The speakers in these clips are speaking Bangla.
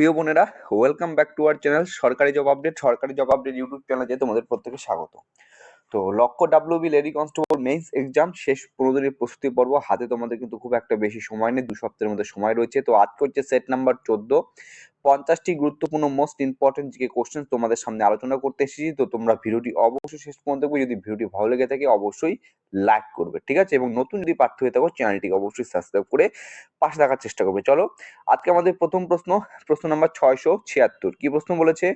প্রিয় বোনেরা welcome back to our channel সরকারি জব আপডেট সরকারি জব আপডেট ইউটিউব চ্যানেলে তোমাদের প্রত্যেকে স্বাগত। তো লক্ষ্য WB lady constable mains exam শেষ পনেরো দিনের প্রস্তুতি পর্ব, হাতে তোমাদের কিন্তু খুব একটা বেশি সময় নেই, দু সপ্তাহের মধ্যে সময় রয়েছে। তো আজকে হচ্ছে সেট নাম্বার চোদ্দ। পঞ্চাশটি গুরুত্বপূর্ণ মোস্ট ইম্পর্টেন্ট যে কোশ্চেন তোমাদের সামনে আলোচনা করতে এসেছি, তো তোমরা ভিডিওটি অবশ্যই শেষ পর্যন্ত দেখবে। যদি ভিডিওটি ভালো লেগে থাকে, অবশ্যই লাইক করবে, ঠিক আছে? এবং নতুন যদি পাঠ্য হয়ে থাকো, চ্যানেলটিকে অবশ্যই সাবস্ক্রাইব করে পাশে থাকার চেষ্টা করবে। চলো, আজকে আমাদের প্রথম প্রশ্ন প্রশ্ন নাম্বার ছয়শো ছিয়াত্তর। কি প্রশ্ন বলেছে?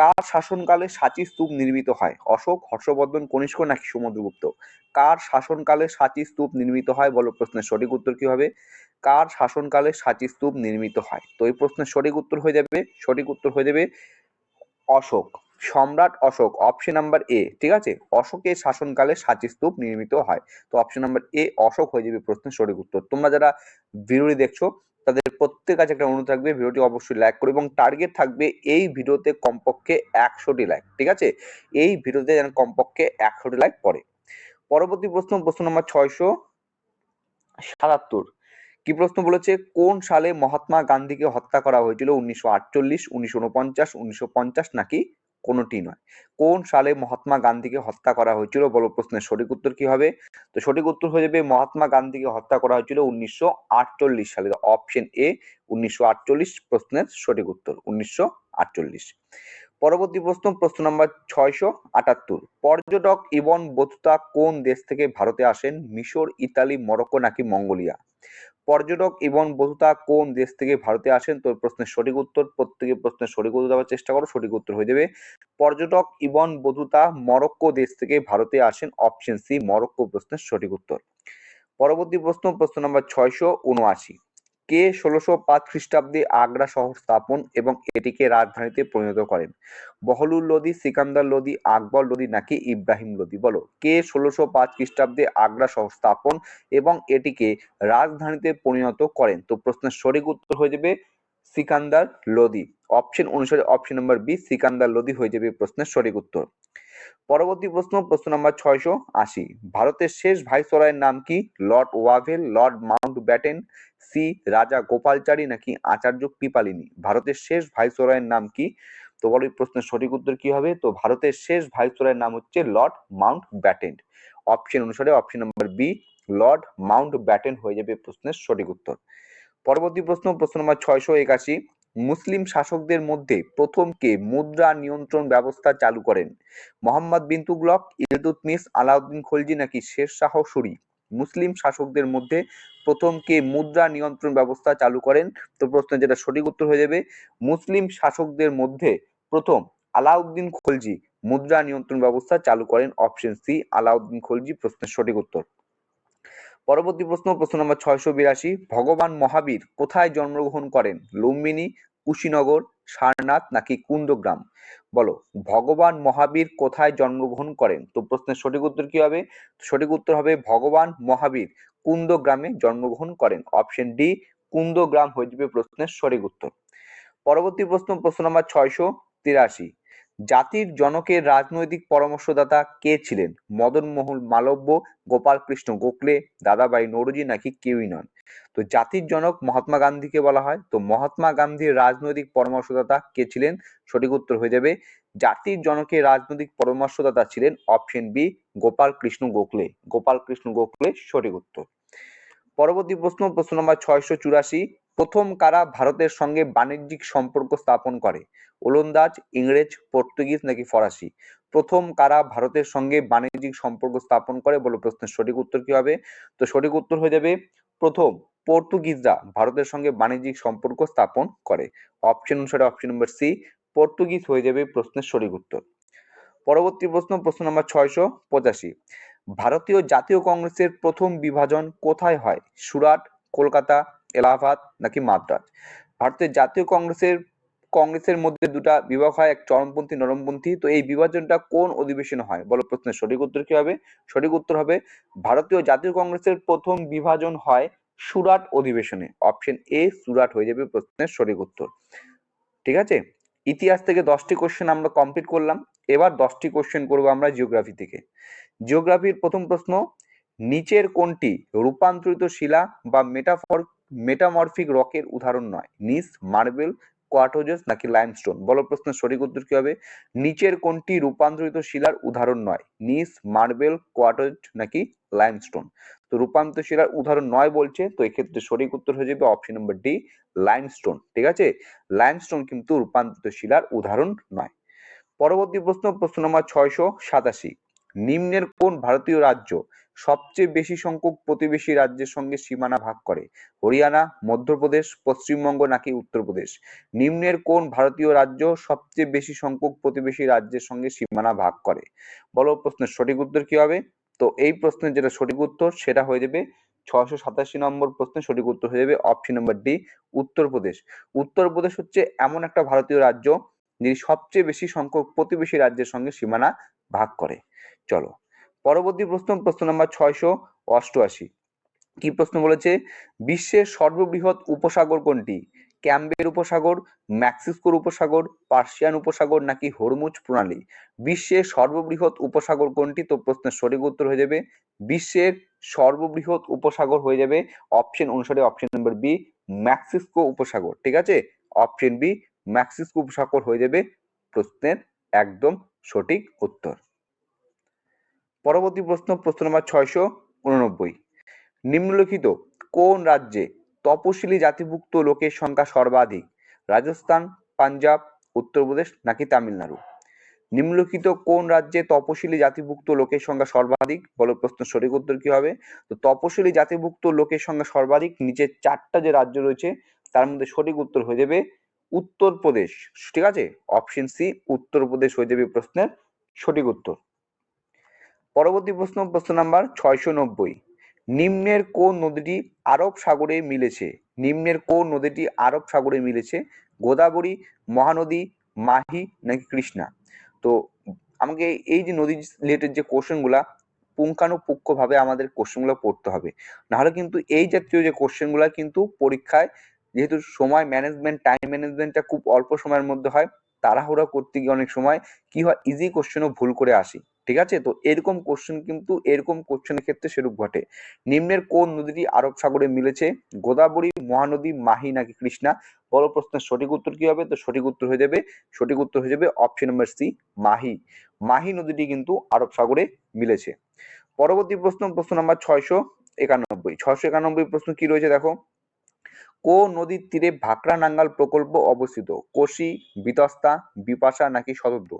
কার শাসনকালে সাঁচি স্তূপ নির্মিত হয়? অশোক, হর্ষবর্ধন, কনিষ্ক নাকি সমুদ্রগুপ্ত কার শাসনকালে সাঁচি স্তূপ নির্মিত হয়? বলো প্রশ্নের সঠিক উত্তর কি হবে? কার শাসনকালে সাঁচি স্তূপ নির্মিত হয়? তো এই প্রশ্নের সঠিক উত্তর হয়ে যাবে, সঠিক উত্তর হয়ে যাবে অশোক, সম্রাট অশোক অপশন নাম্বার এ ঠিক আছে? অশোকের শাসনকালে সাঁচি স্তূপ নির্মিত হয়। তো অপশন নাম্বার এ অশোক হয়ে যাবে প্রশ্নের সঠিক উত্তর। তোমরা যারা ভিডিওটি দেখছ, তাদের প্রত্যেক কাছে একটা অনুরোধ থাকবে, ভিডিওটি অবশ্যই লাইক করো এবং টার্গেট থাকবে এই ভিডিওতে কমপক্ষে একশোটি লাইক ঠিক আছে? এই ভিডিওতে যেন কমপক্ষে একশোটি লাইক পড়ে। পরবর্তী প্রশ্ন প্রশ্ন নম্বর ছয়শো সাতাত্তর। কি প্রশ্ন বলেছে? কোন সালে মহাত্মা গান্ধীকে হত্যা করা হয়েছিল? উনিশশো আটচল্লিশ, উনিশশো উনপঞ্চাশ উনিশশো পঞ্চাশ নাকি কোনোটি নয়? কোন সালে মহাত্মা গান্ধীকে হত্যা করা হয়েছিল? বলো প্রশ্নের সঠিক উত্তর কি হবে? তো সঠিক উত্তর হয়ে যাবে মহাত্মা গান্ধীকে হত্যা করা হয়েছিল উনিশশো আটচল্লিশ সালে। অপশন এ উনিশশো আটচল্লিশ, প্রশ্নের সঠিক উত্তর, উনিশশো আটচল্লিশ। পরবর্তী প্রশ্ন প্রশ্ন নম্বর ছয়শো আটাত্তর। পর্যটক ইবন বতুতা কোন দেশ থেকে ভারতে আসেন? মিশর, ইতালি, মরক্কো নাকি মঙ্গোলিয়া? পর্যটক ইবন বসুতা কোন দেশ থেকে ভারতে আসেন? তোর প্রশ্নের সঠিক উত্তর, প্রত্যেকের প্রশ্নের সঠিক উত্তর দেওয়ার চেষ্টা করো, সঠিক উত্তর হয়ে যাবে। পর্যটক ইবন বধুতা মরক্কো দেশ থেকে ভারতে আসেন অপশন সি মরক্কো প্রশ্নের সঠিক উত্তর। পরবর্তী প্রশ্ন প্রশ্ন নম্বর ছয়শো উনআশি। কে ষোলোশো পাঁচ খ্রিস্টাব্দে আগ্রা শহর স্থাপন এবং এটিকে রাজধানীতে পরিণত করেন? বহলুল লোদি সিকান্দার লোদি আকবর লোদি নাকি ইব্রাহিম লোদি বলো। কে ষোলোশো পাঁচ খ্রিস্টাব্দে আগ্রা শহর স্থাপন এবং এটিকে রাজধানীতে পরিণত করেন? তো প্রশ্নের সঠিক উত্তর হয়ে যাবে সিকান্দার লোদি অপশন অনুসারে option number B, Sikandar Lodi হয়ে যাবে প্রশ্নের সঠিক উত্তর। পরবর্তী প্রশ্ন প্রশ্ন নাম্বার ছয়শো আশি। ভারতের শেষ ভাইসরয়ের নাম কি? Lord Wavell, Lord Mountbatten, C Rajagopalachari নাকি আচার্য কৃপালিনী ভারতের শেষ ভাইসরয়ের নাম কি? তো বলো এই প্রশ্নের সঠিক উত্তর কি হবে? তো ভারতের শেষ ভাইসরয়ের নাম হচ্ছে লর্ড মাউন্ট ব্যাটেন। অপশন অনুসারে option number B, Lord Mountbatten হয়ে যাবে প্রশ্নের সঠিক উত্তর। পরবর্তী প্রশ্ন প্রশ্ন নম্বর ছয়শো একাশি। মুসলিম শাসকদের মধ্যে প্রথম কে মুদ্রা নিয়ন্ত্রণ ব্যবস্থা চালু করেন। মোহাম্মদ বিন তুগলক ইলতুতমিস আলাউদ্দিন খলজি নাকি শের শাহ সুরি? মুসলিম শাসকদের মধ্যে প্রথম কে মুদ্রা নিয়ন্ত্রণ ব্যবস্থা চালু করেন। তো প্রশ্ন যেটা সঠিক উত্তর হয়ে যাবে, মুসলিম শাসকদের মধ্যে প্রথম আলাউদ্দিন খলজি মুদ্রা নিয়ন্ত্রণ ব্যবস্থা চালু করেন। অপশন সি, আলাউদ্দিন খলজি, প্রশ্নের সঠিক উত্তর। পরবর্তী প্রশ্ন প্রশ্ন নম্বর ছয়শো বিরাশি। ভগবান মহাবীর কোথায় জন্মগ্রহণ করেন? লুম্বিনী, কুশীনগর, সারনাথ নাকি কুন্দগ্রাম? বলো, ভগবান মহাবীর কোথায় জন্মগ্রহণ করেন? তো প্রশ্নের সঠিক উত্তর কি হবে? সঠিক উত্তর হবে ভগবান মহাবীর কুন্দগ্রামে জন্মগ্রহণ করেন। অপশন ডি, কুন্দগ্রাম হয়ে যাবে প্রশ্নের সঠিক উত্তর। পরবর্তী প্রশ্ন প্রশ্ন নম্বর ছয়শো তিরাশি। জাতির জনকের রাজনৈতিক পরামর্শদাতা কে ছিলেন? মদন মোহন মালব্য গোপাল কৃষ্ণ গোখলে দাদাবাই নৌরজি নাকি কেউই নন? তো জাতির জনক মহাত্মা গান্ধীকে বলা হয়। তো মহাত্মা গান্ধীর রাজনৈতিক পরামর্শদাতা কে ছিলেন? সঠিক উত্তর হয়ে যাবে। জাতির জনকের রাজনৈতিক পরামর্শদাতা ছিলেন অপশন বি গোপাল কৃষ্ণ গোখলে। গোপাল কৃষ্ণ গোখলে সঠিক উত্তর। পরবর্তী প্রশ্ন প্রশ্ন নম্বর ছয়শো চুরাশি। প্রথম কারা ভারতের সঙ্গে বাণিজ্যিক সম্পর্ক স্থাপন করে? ওলন্দাজ, ইংরেজ, পর্তুগিজ নাকি ফরাসি? প্রথম কারা ভারতের সঙ্গে বাণিজ্যিক সম্পর্ক স্থাপন করে বলে প্রশ্নের সঠিক উত্তর কি হবে? তো সঠিক উত্তর হয়ে যাবে, প্রথম পর্তুগিজরা ভারতের সঙ্গে বাণিজ্যিক সম্পর্ক স্থাপন করে। অপশন অনুসারে অপশন নম্বর সি পর্তুগিজ হয়ে যাবে প্রশ্নের সঠিক উত্তর। পরবর্তী প্রশ্ন প্রশ্ন নম্বর ছয়শো পঁচাশি। ভারতীয় জাতীয় কংগ্রেসের প্রথম বিভাজন কোথায় হয়? সুরাট, কলকাতা এলাহাবাদ নাকি মাদ্রাজ? ভারতের জাতীয় কংগ্রেসের কংগ্রেসের মধ্যে দুটা বিভাগ হয়, এক চরমপন্থী, নরমপন্থী। তো এই বিভাজনটা কোন অধিবেশনে হয়? বলো প্রশ্নের সঠিক উত্তর কি হবে? সঠিক উত্তর হবে, ভারতীয় জাতীয় কংগ্রেসের প্রথম বিভাজন হয় সুরাট অধিবেশনে। অপশন এ, সুরাট হয়ে যাবে প্রশ্নের সঠিক উত্তর। ঠিক আছে? ইতিহাস থেকে দশটি কোশ্চেন আমরা কমপ্লিট করলাম। এবার দশটি কোশ্চেন করব আমরা জিওগ্রাফি থেকে। জিওগ্রাফির প্রথম প্রশ্ন, নিচের কোনটি রূপান্তরিত শিলা বা মেটাফর মেটামরফিক রকের উদাহরণ নয়। নিস, মার্বেল, কোয়াটোজেস নাকি লাইমস্টোন? বলো প্রশ্নের সঠিক উত্তর কি হবে? নিচের কোনটি রূপান্তরিত শিলার উদাহরণ নয়? নিস, মার্বেল কোয়াটোজ নাকি লাইমস্টোন? তো রূপান্তরিত শিলার উদাহরণ নয় বলছে, তো এক্ষেত্রে সঠিক উত্তর হয়ে যাবে অপশন নম্বর ডি লাইমস্টোন। ঠিক আছে? লাইমস্টোন কিন্তু রূপান্তরিত শিলার উদাহরণ নয়। পরবর্তী প্রশ্ন প্রশ্ন নম্বর ছয়শো সাতাশি। নিম্নের কোন ভারতীয় রাজ্য সবচেয়ে বেশি সংখ্যক প্রতিবেশী রাজ্যের সঙ্গে সীমানা ভাগ করে। হরিয়ানা, মধ্যপ্রদেশ, পশ্চিমবঙ্গ নাকি উত্তরপ্রদেশ? নিম্নের কোন ভারতীয় রাজ্য সবচেয়ে বেশি সংখ্যক প্রতিবেশী রাজ্যের সঙ্গে সীমানা ভাগ করে? বলো, প্রশ্নের সঠিক উত্তর কি হবে? তো এই প্রশ্নের যেটা সঠিক উত্তর, সেটা হয়ে যাবে ছশো সাতাশি নম্বর প্রশ্নের সঠিক উত্তর হয়ে যাবে option number D Uttar Pradesh. Uttar Pradesh হচ্ছে এমন একটা ভারতীয় রাজ্য, যিনি সবচেয়ে বেশি সংখ্যক প্রতিবেশী রাজ্যের সঙ্গে সীমানা ভাগ করে। চলো পরবর্তী প্রশ্ন প্রশ্ন নাম্বার ছয়শো অষ্টআশি। কি প্রশ্ন বলেছে? বিশ্বের সর্ববৃহৎ উপসাগর কোনটি? ক্যাম্বের উপসাগর ম্যাক্সিসকোর উপসাগর, পার্সিয়ান উপসাগর নাকি হরমুজ প্রণালী? বিশ্বের সর্ববৃহৎ উপসাগর কোনটি? তো প্রশ্নের সঠিক উত্তর হয়ে যাবে বিশ্বের সর্ববৃহৎ উপসাগর হয়ে যাবে অপশন অনুসারে অপশন নম্বর বি ম্যাক্সিসকো উপসাগর। ঠিক আছে? অপশন বি ম্যাক্সিসকো উপসাগর হয়ে যাবে প্রশ্নের একদম সঠিক উত্তর। পরবর্তী প্রশ্ন প্রশ্ন নম্বর ছয়শো উননব্বই। নিম্নলিখিত, কোন রাজ্যে তপশিলি জাতিভুক্ত লোকের সংখ্যা সর্বাধিক? রাজস্থান, পাঞ্জাব, উত্তরপ্রদেশ নাকি তামিলনাড়ু? নিম্নলিখিত, কোন রাজ্যে তপশিলি জাতিভুক্ত লোকের সংখ্যা সর্বাধিক? বলো প্রশ্ন সঠিক উত্তর কি হবে? তো তপশিলি জাতিভুক্ত লোকের সংখ্যা সর্বাধিক নিচের চারটা যে রাজ্য রয়েছে, তার মধ্যে সঠিক উত্তর হয়ে যাবে উত্তরপ্রদেশ। ঠিক আছে? অপশন সি, উত্তরপ্রদেশ হয়ে যাবে প্রশ্নের সঠিক উত্তর। পরবর্তী প্রশ্ন প্রশ্ন নাম্বার ছয়শো নব্বই নিম্নের কোন নদীটি আরব সাগরে মিলেছে? নিম্নের কোন নদীটি আরব সাগরে মিলেছে? গোদাবরী, মহানদী, মাহি নাকি কৃষ্ণা? তো আমাকে এই যে নদী রিলেটেড যে কোশ্চেনগুলা, পুঙ্খানুপুঙ্খভাবে আমাদের কোশ্চেনগুলো পড়তে হবে। নাহলে কিন্তু এই জাতীয় যে কোশ্চেনগুলো কিন্তু পরীক্ষায় যেহেতু সময় ম্যানেজমেন্ট টাইম ম্যানেজমেন্টটা খুব অল্প সময়ের মধ্যে হয়, তাড়াহুড়া করতে গিয়ে অনেক সময় কি হয় ইজি কোশ্চেনও ভুল করে আসি। ঠিক আছে? তো এরকম কোশ্চেন কিন্তু, এরকম কোশ্চেনের ক্ষেত্রে সেরূপ ঘটে। নিম্নের কোন নদীটি আরব সাগরে মিলেছে? গোদাবরী, মহানদী, মাহি নাকি কৃষ্ণা? বড় প্রশ্নের সঠিক উত্তর কি হবে? তো সঠিক উত্তর হয়ে যাবে, সঠিক উত্তর হয়ে যাবে option number C Mahi. Mahi নদীটি কিন্তু আরব সাগরে মিলেছে। পরবর্তী প্রশ্ন প্রশ্ন নাম্বার ছয়শো একানব্বই। ছয়শো একানব্বই প্রশ্ন কি রয়েছে দেখো? কো নদীর তীরে ভাকরা নাঙ্গাল প্রকল্প অবস্থিত? কোশি, বিতস্তা, বিপাশা নাকি শতদ্র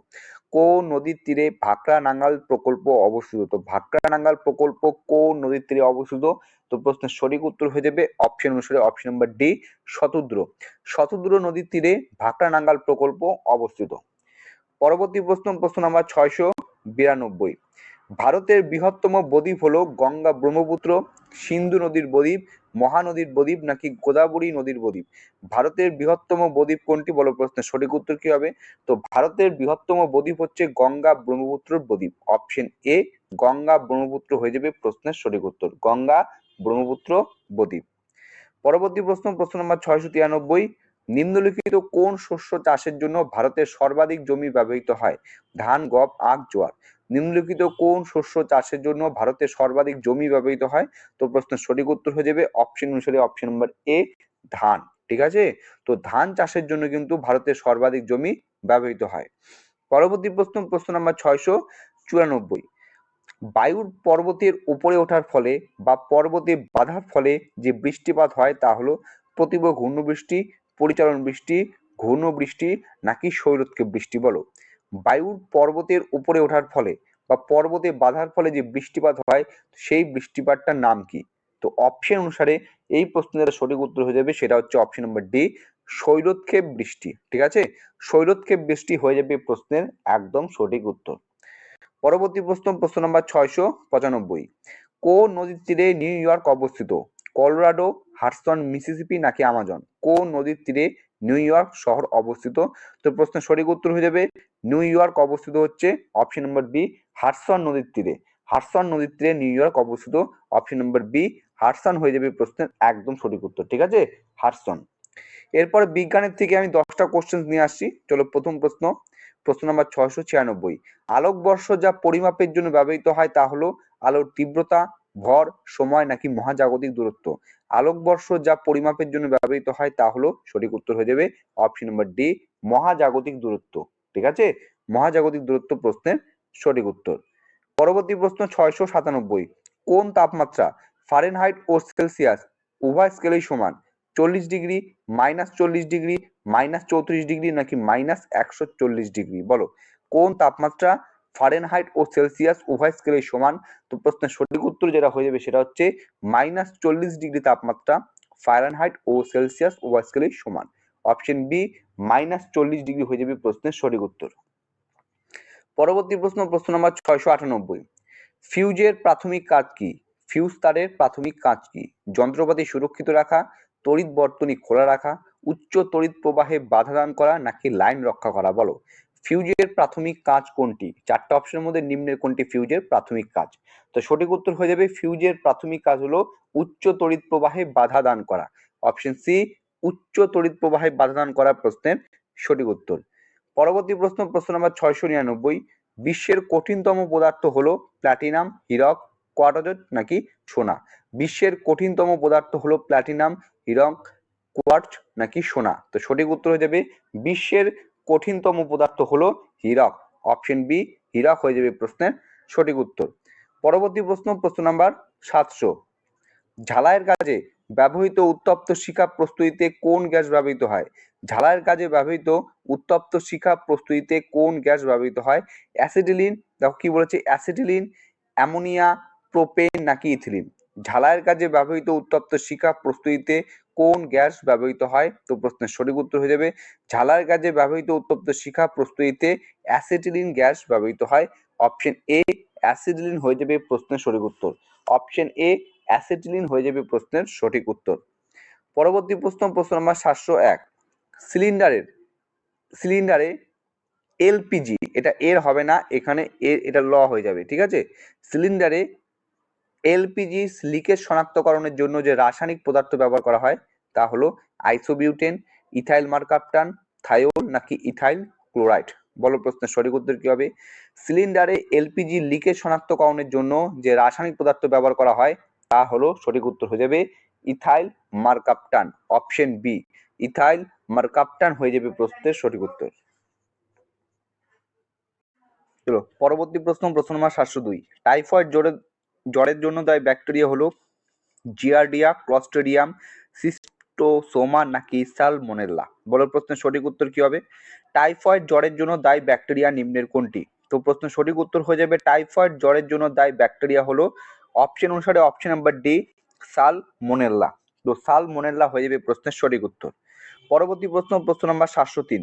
কোন নদীর তীরে ভাকরা নাঙ্গাল প্রকল্প অবস্থিত। তো ভাকরা নাঙ্গাল প্রকল্প কো নদীর তীরে অবস্থিত। তো প্রশ্নের সঠিক উত্তর হয়ে যাবে অপশন অনুসারে option number D Shatadru. Shatadru নদীর তীরে ভাকরা নাঙ্গাল প্রকল্প অবস্থিত। পরবর্তী প্রশ্ন প্রশ্ন নাম্বার ছয়শো বিরানব্বই। ভারতের বৃহত্তম বদ্বীপ হলো গঙ্গা ব্রহ্মপুত্র, সিন্ধু নদীর বদ্বীপ, মহানদীর বদ্বীপ নাকি গোদাবরী নদীর বদ্বীপ? ভারতের বৃহত্তম বদ্বীপ কোনটি বলো প্রশ্নের সঠিক উত্তর কি হবে? তো ভারতের বৃহত্তম বদ্বীপ হচ্ছে গঙ্গা ব্রহ্মপুত্র বদ্বীপ। অপশন এ, গঙ্গা ব্রহ্মপুত্র হয়ে যাবে প্রশ্নের সঠিক উত্তর। গঙ্গা ব্রহ্মপুত্র বদ্বীপ। পরবর্তী প্রশ্ন প্রশ্ন নম্বর ছয়শো তিরানব্বই। নিম্নলিখিত কোন শস্য চাষের জন্য ভারতের সর্বাধিক জমি ব্যবহৃত হয়? ধান, গম, আখ, জোয়ার। নিম্নলিখিত কোন শস্য চাষের জন্য ভারতের সর্বাধিক জমি ব্যবহৃত হয়? তো প্রশ্নের সঠিক উত্তর হয়ে যাবে অপশন অনুসারে অপশন নম্বর এ ধান। ঠিক আছে? তো ধান চাষের জন্য কিন্তু ভারতের সর্বাধিক জমি ব্যবহৃত হয়। পরবর্তী প্রশ্ন প্রশ্ন নাম্বার ছয়শো চুরানব্বই। বায়ুর পর্বতের উপরে ওঠার ফলে বা পর্বতে বাধার ফলে যে বৃষ্টিপাত হয় তা হলো প্রতিব ঘূর্ণ বৃষ্টি পরিচালন বৃষ্টি, ঘূর্ণ বৃষ্টি নাকি শৈরতকে বৃষ্টি বলো? বায়ুর পর্বতের উপরে ওঠার ফলে বা পর্বতে বাধার ফলে যে বৃষ্টিপাত হয়, সেই বৃষ্টিপাতটার নাম কি? তো অপশন অনুসারে এই প্রশ্নের সঠিক উত্তর হয়ে যাবে, সেটা হচ্ছে অপশন নম্বর ডি শৈরতক্ষেপ বৃষ্টি। ঠিক আছে? শৈরতক্ষেপ বৃষ্টি হয়ে যাবে প্রশ্নের একদম সঠিক উত্তর। পরবর্তী প্রশ্ন প্রশ্ন নম্বর ছয়শো পঁচানব্বই। কোন নদীর তীরে নিউ ইয়র্ক অবস্থিত? কলোরাডো হার্সন, মিসিসিপি নাকি আমাজন? কোন নদীর তীরে নিউ ইয়র্ক শহর অবস্থিত? তো প্রশ্নের সঠিক উত্তর হয়ে যাবে, নিউ ইয়র্ক অবস্থিত হচ্ছে অপশন নম্বর বি হার্সন নদীর তীরে। হার্সন নদীর তীরে নিউ ইয়র্ক অবস্থিত অপশন নম্বর বি হার্সন হয়ে যাবে প্রশ্নের একদম সঠিক উত্তর, ঠিক আছে? হার্সন। এরপর বিজ্ঞানের থেকে আমি দশটা কোশ্চেন নিয়ে আসছি, চলো প্রথম প্রশ্ন। প্রশ্ন নম্বর ছয়শো ছিয়ানব্বই। আলোকবর্ষ যা পরিমাপের জন্য ব্যবহৃত হয় তা হলো আলোর তীব্রতা ভর, সময় নাকি মহাজাগতিক দূরত্ব? আলোকবর্ষ যা পরিমাপের জন্য ব্যবহৃত হয় তা হলো সঠিক উত্তর হয়ে যাবে অপশন নাম্বার ডি মহাজাগতিক দূরত্ব। ঠিক আছে? মহাজাগতিক দূরত্ব প্রশ্নের সঠিক উত্তর। পরবর্তী প্রশ্ন ছয়শো সাতানব্বই। কোন তাপমাত্রা ফারেনহাইট ও সেলসিয়াস উভয় স্কেলেই সমান? চল্লিশ ডিগ্রি মাইনাস চল্লিশ ডিগ্রি মাইনাস চৌত্রিশ ডিগ্রি নাকি মাইনাস একশো চল্লিশ ডিগ্রি? বলো। কোন তাপমাত্রা ফারেনহাইট ও সেলসিয়াস উভয় স্কেলেই সমান। তো প্রশ্নের সঠিক উত্তর যেটা হয়ে যাবে সেটা হচ্ছে মাইনাস চল্লিশ ডিগ্রি তাপমাত্রা ফারেনহাইট ও সেলসিয়াস উভয় স্কেলেই সমান। অপশন বি মাইনাস চল্লিশ ডিগ্রি হয়ে যাবে প্রশ্নের সঠিক উত্তর। পরবর্তী প্রশ্ন প্রশ্ন নম্বর ছয়শো আটানব্বই। ফিউজের প্রাথমিক কাজ কি? ফিউজ তারের প্রাথমিক কাজ কি? যন্ত্রপাতি সুরক্ষিত রাখা, তড়িৎ বর্তনী খোলা রাখা, উচ্চ তড়িৎ প্রবাহে বাধা দান করা নাকি লাইন রক্ষা করা বলো? ফিউজের প্রাথমিক কাজ কোনটি? চারটা অপশনের মধ্যে নিম্নের কোনটি ফিউজের প্রাথমিক কাজ? তো সঠিক উত্তর হয়ে যাবে ফিউজের প্রাথমিক কাজ হলো উচ্চ তড়িৎ প্রবাহে বাধা দান করা। অপশন সি উচ্চ তড়িৎ প্রবাহে বাধা দান করা প্রশ্নের সঠিক উত্তর। পরবর্তী প্রশ্ন প্রশ্ন নাম্বার ছয়শো নিরানব্বই। বিশ্বের কঠিনতম পদার্থ হলো প্ল্যাটিনাম, হীরক কোয়াটাজট নাকি সোনা? বিশ্বের কঠিনতম পদার্থ হলো প্ল্যাটিনাম, হীরক কোয়ার্টজ নাকি সোনা? তো সঠিক উত্তর হয়ে যাবে বিশ্বের কঠিনতম পদার্থ হলো হীরক। অপশন বি, হীরক হয়ে যাবে প্রশ্নের সঠিক উত্তর। পরবর্তী প্রশ্ন প্রশ্ন নাম্বার সাতশো। ঝালাইয়ের কাজে ব্যবহৃত উত্তপ্ত শিখা প্রস্তুতিতে কোন গ্যাস ব্যবহৃত হয়? ঝালাইয়ের কাজে ব্যবহৃত উত্তপ্ত শিখা প্রস্তুতিতে কোন গ্যাস ব্যবহৃত হয়? অ্যাসিডিলিন দেখো কি বলেছে? অ্যাসিডিলিন অ্যামোনিয়া, প্রোপেন নাকি ইথিলিন? ঝালাইয়ের কাজে ব্যবহৃত উত্তপ্ত শিখা প্রস্তুতিতে কোন গ্যাস ব্যবহৃত হয়? তো প্রশ্নের সঠিক উত্তর হয়ে যাবে, ঝালার কাজে ব্যবহৃত উত্তপ্ত শিখা প্রস্তুতিতে অ্যাসিটিলিন গ্যাস ব্যবহৃত হয়। অপশন এ অ্যাসিডিলিন হয়ে যাবে প্রশ্নের সঠিক উত্তর। অপশন এ, অ্যাসিটিলিন হয়ে যাবে প্রশ্নের সঠিক উত্তর। পরবর্তী প্রশ্ন প্রশ্ন নম্বর সাতশো এক। সিলিন্ডারের, সিলিন্ডারে এলপিজি, এটা এর হবে না, এখানে এর এটা ল হয়ে যাবে, ঠিক আছে? সিলিন্ডারে এলপিজি লিকেজ শনাক্তকরণের জন্য যে রাসায়নিক পদার্থ ব্যবহার করা হয়, তা হলো আইসোবিউটেন, ইথাইল মার্কাপটান থায়োল নাকি ইথাইল ক্লোরাইড? বলো প্রশ্নের সঠিক উত্তর কি হবে? সিলিন্ডারে এলপিজি লিকেজ শনাক্তকরণের জন্য যে রাসায়নিক পদার্থ ব্যবহার করা হয়, তা হলো সঠিক উত্তর হয়ে যাবে ethyl mercaptan, option B. Ethyl mercaptan হয়ে যাবে প্রশ্নের সঠিক উত্তর। চলো, পরবর্তী প্রশ্ন প্রশ্ন নম্বর সাতশো দুই। টাইফয়েড জ্বরের জ্বরের জন্য দায়ী ব্যাকটেরিয়া হলো জিয়ারডিয়া, ক্লস্টেরিয়াম, সিস্টোসোমা নাকি সালমোনেল্লা বলো প্রশ্নের সঠিক উত্তর কি হবে? টাইফয়েড জ্বরের জন্য দায়ী ব্যাকটেরিয়া নিম্নের কোনটি? তো প্রশ্নের সঠিক উত্তর হয়ে যাবে, টাইফয়েড জ্বরের জন্য দায়ী ব্যাকটেরিয়া হলো অপশন অনুসারে অপশন নাম্বার ডি সালমোনেল্লা তো সালমোনেল্লা হয়ে যাবে প্রশ্নের সঠিক উত্তর। পরবর্তী প্রশ্ন প্রশ্ন নাম্বার সাতশো তিন।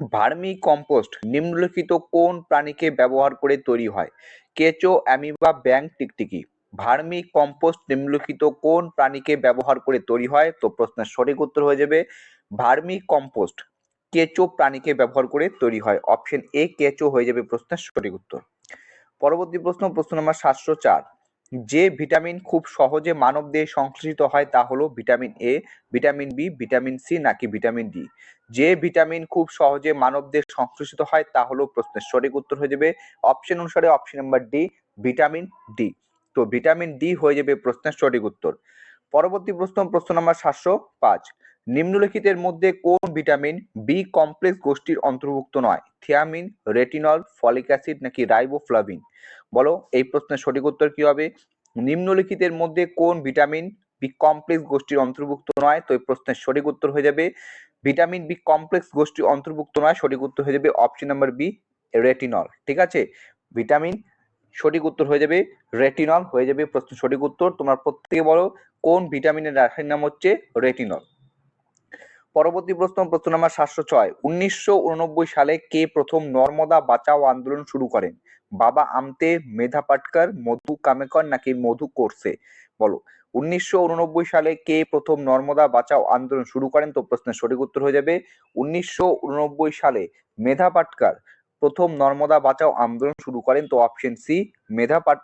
ভার্মি কম্পোস্ট নিম্নলিখিত কোন প্রাণীকে ব্যবহার করে তৈরি হয়? কেঁচো, অ্যামিবা ব্যাং টিকটিকি। ভার্মি কম্পোস্ট নিম্নলিখিত কোন প্রাণীকে ব্যবহার করে তৈরি হয়? তো প্রশ্নের সঠিক উত্তর হয়ে যাবে, ভার্মি কম্পোস্ট কেঁচো প্রাণীকে ব্যবহার করে তৈরি হয়। অপশন এ কেঁচো হয়ে যাবে প্রশ্নের সঠিক উত্তর। পরবর্তী প্রশ্ন প্রশ্ন নম্বর সাতশো চার। যে ভিটামিন খুব সহজে মানব দেহে সংশ্লেষিত হয় তা হলো vitamin A vitamin B vitamin C নাকি ভিটামিন ডি যে ভিটামিন খুব সহজে মানব দেহে সংশ্লেষিত হয় তা হলো প্রশ্নের সঠিক উত্তর হয়ে যাবে অপশন অনুসারে option number D vitamin D তো ভিটামিন ডি হয়ে যাবে প্রশ্নের সঠিক উত্তর। পরবর্তী প্রশ্ন প্রশ্ন নম্বর সাতশো পাঁচ। নিম্নলিখিতের মধ্যে কোন ভিটামিন বি কমপ্লেক্স গোষ্ঠীর অন্তর্ভুক্ত নয়? থিয়ামিন, রেটিনল, ফলিক অ্যাসিড নাকি রাইবোফ্লাভিন? বলো, এই প্রশ্নের সঠিক উত্তর কি হবে? নিম্নলিখিতের মধ্যে কোন ভিটামিন বি কমপ্লেক্স গোষ্ঠীর অন্তর্ভুক্ত নয়? তো এই প্রশ্নের সঠিক উত্তর হয়ে যাবে, ভিটামিন বি কমপ্লেক্স গোষ্ঠীর অন্তর্ভুক্ত নয়, সঠিক উত্তর হয়ে যাবে অপশন নাম্বার বি রেটিনল। ঠিক আছে? ভিটামিন, সঠিক উত্তর হয়ে যাবে, রেটিনল হয়ে যাবে প্রশ্ন সঠিক উত্তর। তোমরা প্রত্যেকে বলো, কোন ভিটামিনের রাসায়নিক নাম হচ্ছে রেটিনল? পরবর্তী প্রশ্ন প্রশ্ন নাম্বার সাতশো ছয়। উনিশশো সালে কে প্রথম নর্মদা বাঁচাও আন্দোলন শুরু করেন? বাবা আমতে, মেধা পাটকার, মধু কামেকর নাকি মধু কোর্সে? বলো। উনিশশো উননব্বই সালে কে প্রথম নর্মদা বাঁচাও আন্দোলন শুরু করেন? তো প্রশ্নের সঠিক উত্তর হয়ে যাবে। উনিশশো উননব্বই সালে মেধা পাটকার প্রথম নর্মদা বাঁচাও আন্দোলন শুরু করেন? তো অপশন সি মেধা পাট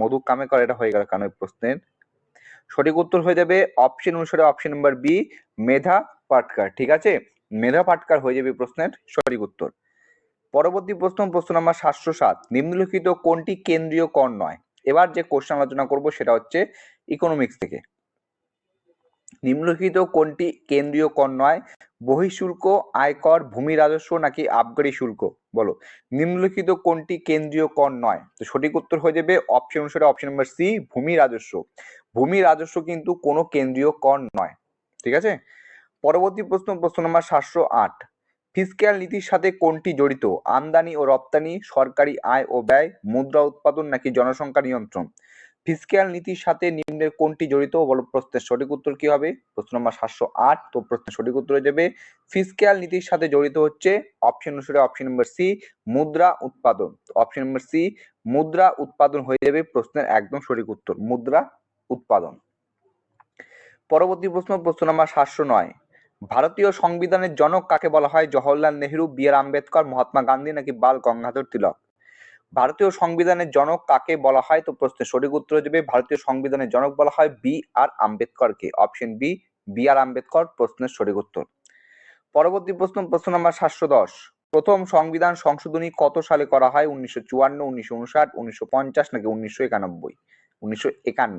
মধু কামেকর, এটা হয়ে গেল কেন প্রশ্নের? সঠিক উত্তর হয়ে যাবে অপশন অনুসারে option number B Medha Patkar, ঠিক আছে? মেধা পাটকার হয়ে যাবে প্রশ্নের সঠিক উত্তর। পরবর্তী প্রশ্ন প্রশ্ন নাম্বার সাতশো সাত, নিম্নলিখিত কোনটি কেন্দ্রীয় কর নয়? এবার যে কোশ্চেন আলোচনা করব সেটা হচ্ছে ইকোনমিক্স থেকে। নিম্নলিখিত কোনটি কেন্দ্রীয় কর নয়? বহিঃশুল্ক আয়কর ভূমি রাজস্ব নাকি আবগারি শুল্ক? বলো। নিম্নলিখিত কোনটি কেন্দ্রীয় কর নয়? তো সঠিক উত্তর হয়ে যাবে অপশন অনুসারে অপশন নাম্বার সি ভূমি রাজস্ব। ভূমি রাজস্ব কিন্তু কোনো কেন্দ্রীয় কর নয়। ঠিক আছে? পরবর্তী প্রশ্ন প্রশ্ন নম্বর সাতশো আট। ফিসক্যাল নীতির সাথে কোনটি জড়িত? আমদানি ও রপ্তানি, সরকারি আয় ও ব্যয়, মুদ্রা উৎপাদন নাকি জনসংখ্যা নিয়ন্ত্রণ? ফিসক্যাল নীতির সাথে কোনটি জড়িত? বলো, প্রশ্নের সঠিক উত্তর কি হবে? প্রশ্ন নম্বর সাতশো আট। তো প্রশ্নের সঠিক উত্তর হয়ে যাবে। ফিসক্যাল নীতির সাথে জড়িত হচ্ছে অপশন অনুসারে অপশন নম্বর সি মুদ্রা উৎপাদন। অপশন নম্বর সি মুদ্রা উৎপাদন হয়ে যাবে প্রশ্নের একদম সঠিক উত্তর, মুদ্রা উৎপাদন। পরবর্তী প্রশ্ন প্রশ্ন নম্বর সাতশো নয়। ভারতীয় সংবিধানের জনক কাকে বলা হয়? জওহরলাল নেহরু, বি আর আম্বেদকর, মহাত্মা গান্ধী নাকি বাল গঙ্গাধর তিলক? ভারতীয় সংবিধানের জনক কাকে বলা হয়? তো প্রশ্নের সঠিক উত্তর যাবে, ভারতীয় সংবিধানের জনক বলা হয় B R আম্বেদকরকে। Option B B R Ambedkar, প্রশ্নের সঠিক উত্তর। পরবর্তী প্রশ্ন প্রশ্ন নাম্বার সাতশো দশ। প্রথম সংবিধান সংশোধনী কত সালে করা হয়? উনিশশো চুয়ান্ন, উনিশশো উনষাট উনিশশো পঞ্চাশ নাকি উনিশশো একানব্বই? উনিশশো একান্ন।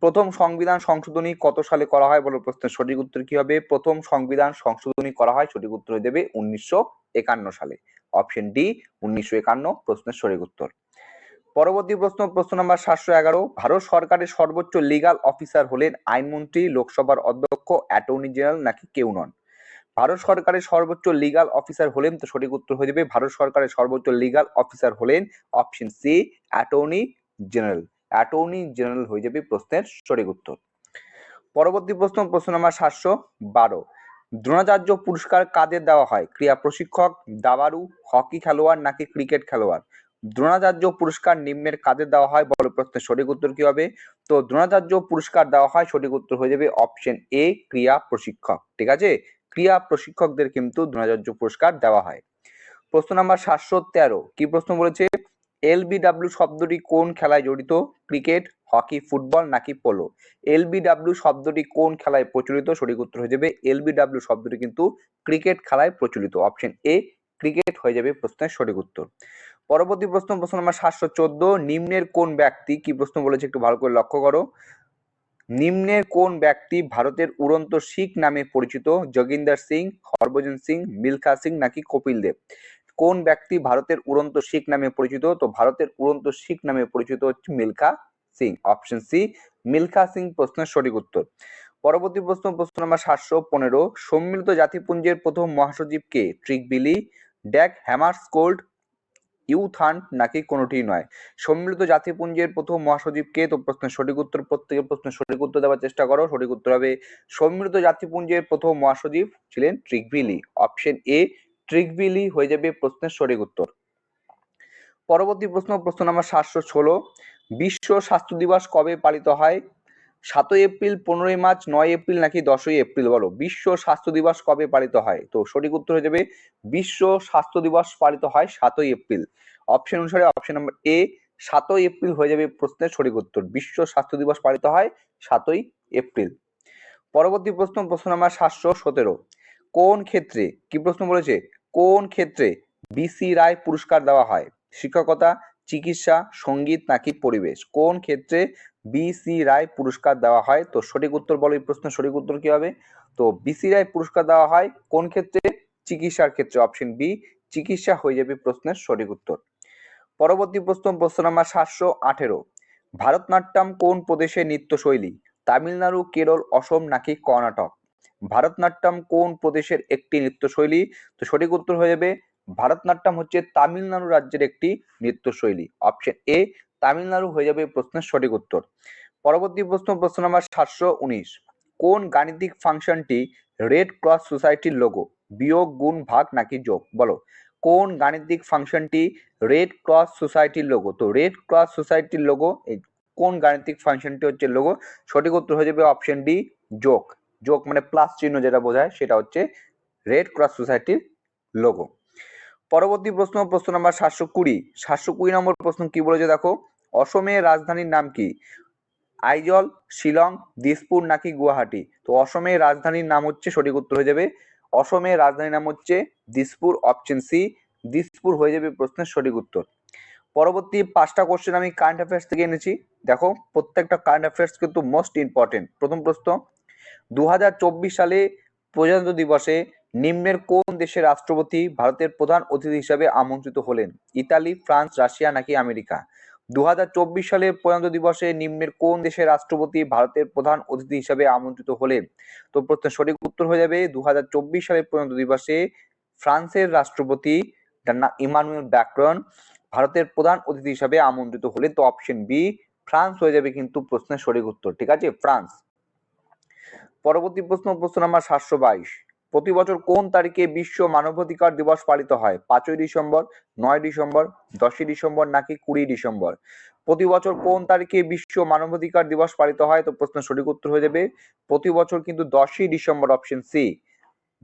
প্রথম সংবিধান সংশোধনী কত সালে করা হয় বলো প্রশ্নের সঠিক উত্তর কি হবে? প্রথম সংবিধান সংশোধনী করা হয়, সঠিক উত্তর দেবে উনিশশো একান্ন সালে। অপশন ডি, উনিশশো একান্ন, প্রশ্নের সঠিক উত্তর। পরবর্তী প্রশ্ন প্রশ্ন নাম্বার সাতশো এগারো। ভারত সরকারের সর্বোচ্চ লিগাল অফিসার হলেন আইনমন্ত্রী, লোকসভার অধ্যক্ষ অ্যাটর্নি জেনারেল নাকি কেউ নন। ভারত সরকারের সর্বোচ্চ লিগাল অফিসার হলেন তো সঠিক উত্তর হয়ে যাবে। ভারত সরকারের সর্বোচ্চ লিগাল অফিসার হলেন option C attorney general attorney general হয়ে যাবে প্রশ্নের সঠিক উত্তর। পরবর্তী প্রশ্ন প্রশ্ন নাম্বার সাতশো বারো। দ্রোণাচার্য পুরস্কার কাদের দেওয়া হয়? ক্রীড়া প্রশিক্ষক দাবারু হকি খেলোয়াড় নাকি ক্রিকেট খেলোয়াড়? দ্রোণাচার্য পুরস্কার নিম্নের কাদের দেওয়া হয়? বড় প্রশ্নের সঠিক উত্তর কি হবে? তো দ্রোণাচার্য পুরস্কার দেওয়া হয়, সঠিক উত্তর হয়ে যাবে অপশন এ ক্রিয়া প্রশিক্ষক। ঠিক আছে? ক্রীড়া প্রশিক্ষকদের কিন্তু দ্রোণাচার্য পুরস্কার দেওয়া হয়। প্রশ্ন নাম্বার সাতশো তেরো, কি প্রশ্ন বলেছে? এলবিডাব্লিউ শব্দটি কোন খেলায় জড়িত? ক্রিকেট, হকি, ফুটবল নাকি পোলো? এলবিডাব্লিউ শব্দটি কোন খেলায় প্রচলিত? সঠিক উত্তর হয়ে যাবে এলবিডাব্লিউ শব্দটি কিন্তু ক্রিকেট খেলায় প্রচলিত। অপশন এ, ক্রিকেট হয়ে যাবে প্রশ্নের সঠিক উত্তর। পরবর্তী প্রশ্ন প্রশ্ন নম্বর সাতশো চোদ্দ, নিম্নের কোন ব্যক্তি, কি প্রশ্ন বলেছে একটু ভালো করে লক্ষ্য করো। নিম্নের কোন ব্যক্তি ভারতের উড়ন্ত শিখ নামে পরিচিত? যোগিন্দর সিং, হরভজন সিং, মিলখা সিং নাকি কপিল দেব? কোন ব্যক্তি ভারতের উড়ন্ত শিখ নামে পরিচিত? তো ভারতের উড়ন্ত শিখ নামে পরিচিত হচ্ছে মিলখা সিং। অপশন সি মিলখা সিং প্রশ্নের সঠিক উত্তর। পরবর্তী প্রশ্ন প্রশ্ন নম্বর সাতশো পনেরো। সম্মিলিত জাতিপুঞ্জের প্রথম মহাসচিব কে? ট্রিক বিলি, ড্যাক হ্যামার্সকোল্ড ইউথান নাকি কোনোটি নয়? সম্মিলিত জাতিপুঞ্জের প্রথম মহাসচিব কে? তো প্রশ্নের সঠিক উত্তর, প্রত্যেকের প্রশ্নের সঠিক উত্তর দেওয়ার চেষ্টা করো, সঠিক উত্তর হবে সম্মিলিত জাতিপুঞ্জের প্রথম মহাসচিব ছিলেন ট্রিকভিলি অপশন এ ট্রিকভিলি হয়ে যাবে প্রশ্নের সঠিক উত্তর। পরবর্তী প্রশ্ন প্রশ্ন নাম্বার সাতশো ষোলো। বিশ্ব স্বাস্থ্য দিবস কবে পালিত হয়? সাতই এপ্রিল, পনেরোই মার্চ, নয় এপ্রিল নাকি দশই এপ্রিল? বলো, বিশ্ব স্বাস্থ্য দিবস কবে পালিত হয়? তো সঠিক উত্তর হয়ে যাবে, বিশ্ব স্বাস্থ্য দিবস পালিত হয় সাতই এপ্রিল। অপশন অনুসারে অপশন নাম্বার এ, সাতই এপ্রিল হয়ে যাবে প্রশ্নের সঠিক উত্তর। বিশ্ব স্বাস্থ্য দিবস পালিত হয় সাতই এপ্রিল। পরবর্তী প্রশ্ন প্রশ্ন নাম্বার সাতশো সতেরো। কোন ক্ষেত্রে, কি প্রশ্ন বলেছে? কোন ক্ষেত্রে বিসি রায় পুরস্কার দেওয়া হয়? শিক্ষকতা, চিকিৎসা, সংগীত নাকি পরিবেশ? কোন ক্ষেত্রে বিসি রায় পুরস্কার দেওয়া হয়? তো সঠিক উত্তর বলো, এই প্রশ্নের সঠিক উত্তর কি হবে? তো বিসি রায় পুরস্কার দেওয়া হয় কোন ক্ষেত্রে? চিকিৎসার ক্ষেত্রে অপশন বি চিকিৎসা হয়ে যাবে প্রশ্নের সঠিক উত্তর। পরবর্তী প্রশ্ন প্রশ্ন নাম্বার সাতশো আঠেরো। ভারতনাট্যম কোন প্রদেশের নৃত্যশৈলী? তামিলনাড়ু, কেরল, অসম নাকি কর্ণাটক? ভারতনাট্যম কোন প্রদেশের একটি নৃত্যশৈলী? তো সঠিক উত্তর হয়ে যাবে, ভারতনাট্যম হচ্ছে তামিলনাড়ু রাজ্যের একটি নৃত্যশৈলী। অপশন এ তামিলনাড়ু হয়ে যাবে প্রশ্নের সঠিক উত্তর। পরবর্তী প্রশ্ন প্রশ্ন নাম্বার সাতশো উনিশ। কোন গাণিতিক ফাংশনটি রেড ক্রস সোসাইটির লোগো বিয়োগ, গুণ, ভাগ নাকি যোগ? বলো। কোন গাণিতিক ফাংশনটি রেড ক্রস সোসাইটির লোগো তো রেড ক্রস সোসাইটির লোগো কোন গাণিতিক ফাংশনটি হচ্ছে লোগো সঠিক উত্তর হয়ে যাবে অপশন ডি যোগ। যোগ মানে প্লাস চিহ্ন যেটা বোঝায় সেটা হচ্ছে রেড ক্রস সোসাইটির লোগো পরবর্তী প্রশ্ন প্রশ্ন নাম্বার সাতশো কুড়ি। সাতশো কুড়ি নম্বর প্রশ্ন কি বলেছে দেখো? অসমের রাজধানীর নাম কি? আইজল, শিলং, দিসপুর নাকি গুয়াহাটি? তো অসমের রাজধানীর নাম হচ্ছে, সঠিক উত্তর হয়ে যাবে, অসমের রাজধানীর নাম হচ্ছে দিসপুর অপশন সি দিসপুর হয়ে যাবে প্রশ্নের সঠিক উত্তর। পরবর্তী পাঁচটা কোশ্চেন আমি কারেন্ট অ্যাফেয়ার্স থেকে এনেছি। দেখো, প্রত্যেকটা কারেন্ট অ্যাফেয়ার্স কিন্তু মোস্ট ইম্পর্টেন্ট প্রথম প্রশ্ন দু হাজার চব্বিশ সালে প্রজাতন্ত্র দিবসে নিম্নের কোন দেশের রাষ্ট্রপতি ভারতের প্রধান অতিথি হিসাবে আমন্ত্রিত হলেন? ইতালি, ফ্রান্স, রাশিয়া নাকি আমেরিকা? দু সালে প্রজাতন্ত্র দিবসে নিম্নের কোন দেশের রাষ্ট্রপতি ভারতের প্রধান অতিথি হিসাবে আমন্ত্রিত হলেন? তো প্রশ্নের সঠিক উত্তর হয়ে যাবে দু সালের প্রজাতন্ত্র দিবসে ফ্রান্সের রাষ্ট্রপতি ইমানুয়েল ব্যাকরন ভারতের প্রধান অতিথি হিসাবে আমন্ত্রিত হলেন। তো অপশন বি, ফ্রান্স হয়ে যাবে কিন্তু প্রশ্নের সঠিক উত্তর। ঠিক আছে? ফ্রান্স। পরবর্তী প্রশ্ন প্রশ্ন নাম্বার সাতশো বাইশ। প্রতি বছর কোন তারিখে বিশ্ব মানবাধিকার দিবস পালিত হয়? পাঁচই ডিসেম্বর, নয় ডিসেম্বর, দশই ডিসেম্বর নাকি কুড়ি ডিসেম্বর? প্রতি বছর কোন তারিখে বিশ্ব মানবাধিকার দিবস পালিত হয়? তো প্রশ্ন সঠিক উত্তর হয়ে যাবে, প্রতি বছর কিন্তু দশই ডিসেম্বর অপশন সি,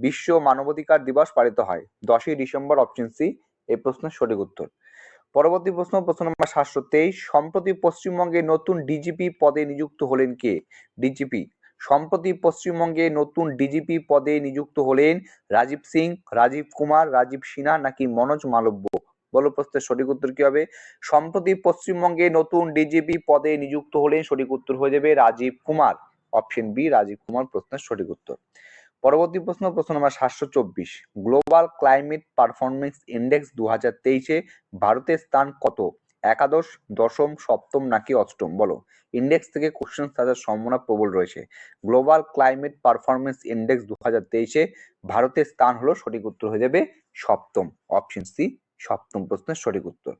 বিশ্ব মানবাধিকার দিবস পালিত হয়। দশই ডিসেম্বর অপশন সি, এই প্রশ্নের সঠিক উত্তর। পরবর্তী প্রশ্ন প্রশ্ন নম্বর সাতশো তেইশ, সম্প্রতি পশ্চিমবঙ্গে নতুন ডিজিপি পদে নিযুক্ত হলেন কে? ডিজিপি সম্প্রতি পশ্চিমবঙ্গে নতুন ডিজিপি পদে নিযুক্ত হলেন রাজীব সিং, রাজীব কুমার, রাজীব সিনহা নাকি মনোজ মালব্য? বলো প্রশ্নের সঠিক উত্তর কি হবে? সম্প্রতি পশ্চিমবঙ্গে নতুন ডিজিপি পদে নিযুক্ত হলেন সঠিক উত্তর হয়ে যাবে রাজীব কুমার। অপশন বি, রাজীব কুমার প্রশ্নের সঠিক উত্তর। পরবর্তী প্রশ্ন প্রশ্ন নম্বর সাতশো চব্বিশ। গ্লোবাল ক্লাইমেট পারফরমেন্স ইন্ডেক্স দু হাজার তেইশে ভারতের স্থান কত? একাদশ, দশম, সপ্তম নাকি অষ্টম? বলো। ইন্ডেক্স থেকে কোশ্চেন আসার সম্ভাবনা প্রবল রয়েছে। গ্লোবাল ক্লাইমেট পারফরমেন্স ইন্ডেক্স দু হাজার তেইশে ভারতের স্থান হলো সঠিক উত্তর হয়ে যাবে সপ্তম। অপশন সি সপ্তম প্রশ্নের সঠিক উত্তর।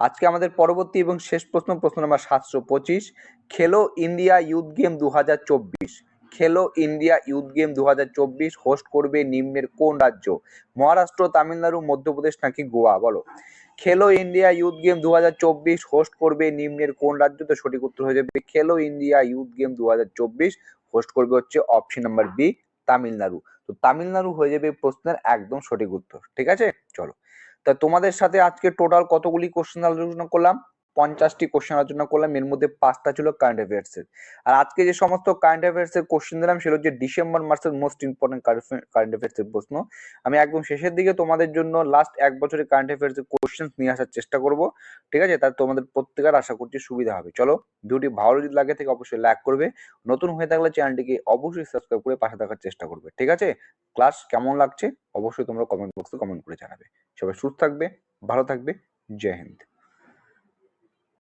আজকে আমাদের পরবর্তী এবং শেষ প্রশ্ন প্রশ্ন নম্বর সাতশো পঁচিশ। খেলো ইন্ডিয়া ইউথ গেম দু হাজার চব্বিশ। খেলো ইন্ডিয়া ইউথ গেম দু হাজার চব্বিশ হোস্ট করবে নিম্নের কোন রাজ্য? মহারাষ্ট্র, তামিলনাড়ু, মধ্যপ্রদেশ নাকি গোয়া? বলো। খেলো ইন্ডিয়া ইউথ গেম দু হাজার চব্বিশ হোস্ট করবে নিম্নের কোন রাজ্য? তো সঠিক উত্তর হয়ে যাবে খেলো ইন্ডিয়া ইউথ গেম দু হাজার চব্বিশ হোস্ট করবে হচ্ছে অপশন নাম্বার বি তামিলনাড়ু। তো তামিলনাড়ু হয়ে যাবে প্রশ্নের একদম সঠিক উত্তর। ঠিক আছে? চলো। তা তোমাদের সাথে আজকে টোটাল কতগুলি কোশ্চেন আলোচনা করলাম? পঞ্চাশটি কোশ্চেন আলোচনা করলাম। এর মধ্যে পাঁচটা ছিল কারেন্ট অ্যাফেয়ার্স এর। আর আজকে যে সমস্ত কারেন্ট অ্যাফেয়ার্স এর কোশ্চেন দিলাম, সেটা হচ্ছে ডিসেম্বর মাসের মোস্ট ইম্পর্টেন্ট কারেন্ট অ্যাফেয়ার্স এর প্রশ্ন। আমি একদম শেষের দিকে তোমাদের জন্য লাস্ট এক বছরের কারেন্ট অ্যাফেয়ার্স এর কোশ্চেন নিয়ে আসার চেষ্টা করব। ঠিক আছে? তার তোমাদের প্রত্যেকের আশা করছি সুবিধা হবে। চলো, ভিডিওটি ভালো যদি লাগে থেকে অবশ্যই লাইক করবে। নতুন হয়ে থাকলে চ্যানেলটিকে অবশ্যই সাবস্ক্রাইব করে পাশে থাকার চেষ্টা করবে। ঠিক আছে? ক্লাস কেমন লাগছে? অবশ্যই তোমরা কমেন্ট বক্সে কমেন্ট করে জানাবে। সবাই সুস্থ থাকবে, ভালো থাকবে। জয় হিন্দ।